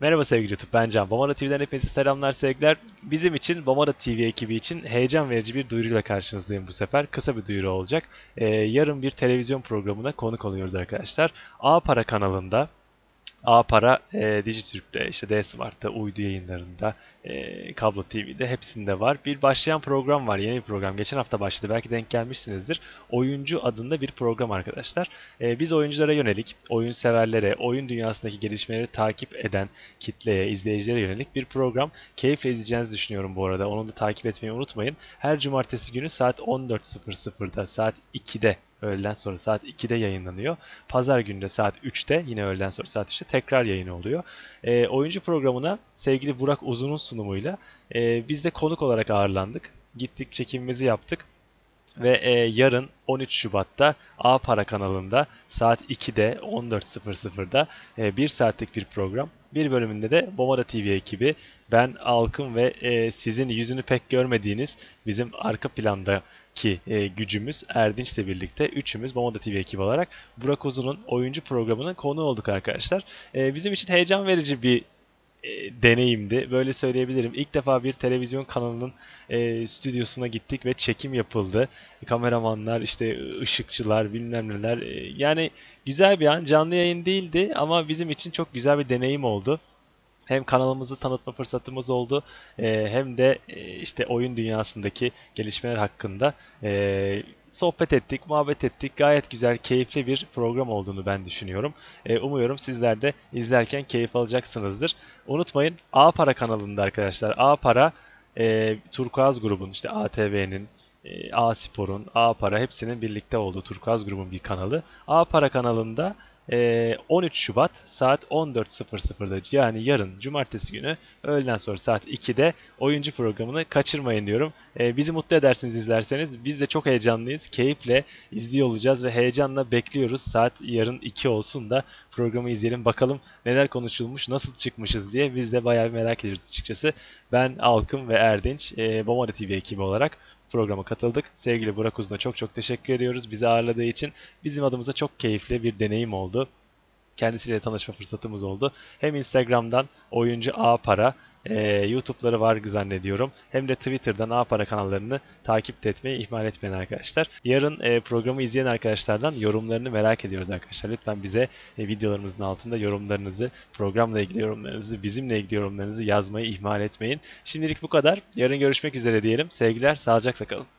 Merhaba sevgili YouTube, ben Can. Bomara TV'den hepinize selamlar, sevgiler. Bizim için, Bomara TV ekibi için heyecan verici bir duyuruyla karşınızdayım bu sefer. Kısa bir duyuru olacak. Ee, yarın bir televizyon programına konuk oluyoruz arkadaşlar. A Para kanalında, A Para e, Dijitürk'te, işte D-Smart'ta, Uydu yayınlarında, e, Kablo TV'de hepsinde var. Bir başlayan program var, yeni bir program. Geçen hafta başladı, belki denk gelmişsinizdir. Oyuncu adında bir program arkadaşlar. E, biz oyunculara yönelik, oyun severlere, oyun dünyasındaki gelişmeleri takip eden kitleye, izleyicilere yönelik bir program. Keyifle izleyeceğinizi düşünüyorum bu arada. Onu da takip etmeyi unutmayın. Her cumartesi günü saat 14.00'da, saat 2'de öğleden sonra saat 2'de yayınlanıyor. Pazar günü de saat 3'te yine öğleden sonra saat 3'te tekrar yayını oluyor. E, oyuncu programına sevgili Burak Uzun'un sunumuyla e, biz de konuk olarak ağırlandık. Gittik çekimimizi yaptık. Ve e, yarın 13 Şubat'ta A Para kanalında saat 2'de 14.00'da e, bir saatlik bir program. Bir bölümünde de Bomara TV ekibi, ben Alkım ve e, sizin yüzünü pek görmediğiniz bizim arka plandaki e, gücümüz Erdinç'le birlikte üçümüz Bomara TV ekibi olarak Burak Uzun'un oyuncu programının konu olduk arkadaşlar. E, bizim için heyecan verici bir e, deneyimdi. Böyle söyleyebilirim. İlk defa bir televizyon kanalının e, stüdyosuna gittik ve çekim yapıldı. Kameramanlar, işte ışıkçılar, bilmem neler. E, yani güzel bir an. Canlı yayın değildi ama bizim için çok güzel bir deneyim oldu. Hem kanalımızı tanıtma fırsatımız oldu, e, hem de e, işte oyun dünyasındaki gelişmeler hakkında e, sohbet ettik, muhabbet ettik. Gayet güzel, keyifli bir program olduğunu ben düşünüyorum. E, umuyorum sizler de izlerken keyif alacaksınızdır. Unutmayın A Para kanalında arkadaşlar. A Para e, Turkuaz grubun işte ATV'nin e, A Spor'un, A Para hepsinin birlikte olduğu Turkuaz grubun bir kanalı. A Para kanalında 13 Şubat saat 14.00'da yani yarın cumartesi günü öğleden sonra saat 2'de oyuncu programını kaçırmayın diyorum. E, bizi mutlu edersiniz izlerseniz. Biz de çok heyecanlıyız. Keyifle izliyor olacağız ve heyecanla bekliyoruz. Saat yarın 2 olsun da programı izleyelim. Bakalım neler konuşulmuş, nasıl çıkmışız diye biz de bayağı bir merak ediyoruz açıkçası. Ben Alkım ve Erdinç, e, Bomara TV ekibi olarak programa katıldık. Sevgili Burak Uzun'a çok çok teşekkür ediyoruz bizi ağırladığı için. Bizim adımıza çok keyifli bir deneyim oldu. Kendisiyle tanışma fırsatımız oldu. Hem Instagram'dan oyuncu A Para, e, YouTube'ları var zannediyorum. Hem de Twitter'dan A Para kanallarını takip etmeyi ihmal etmeyin arkadaşlar. Yarın e, programı izleyen arkadaşlardan yorumlarını merak ediyoruz arkadaşlar. Lütfen bize e, videolarımızın altında yorumlarınızı, programla ilgili yorumlarınızı, bizimle ilgili yorumlarınızı yazmayı ihmal etmeyin. Şimdilik bu kadar. Yarın görüşmek üzere diyelim. Sevgiler, sağlıcakla kalın.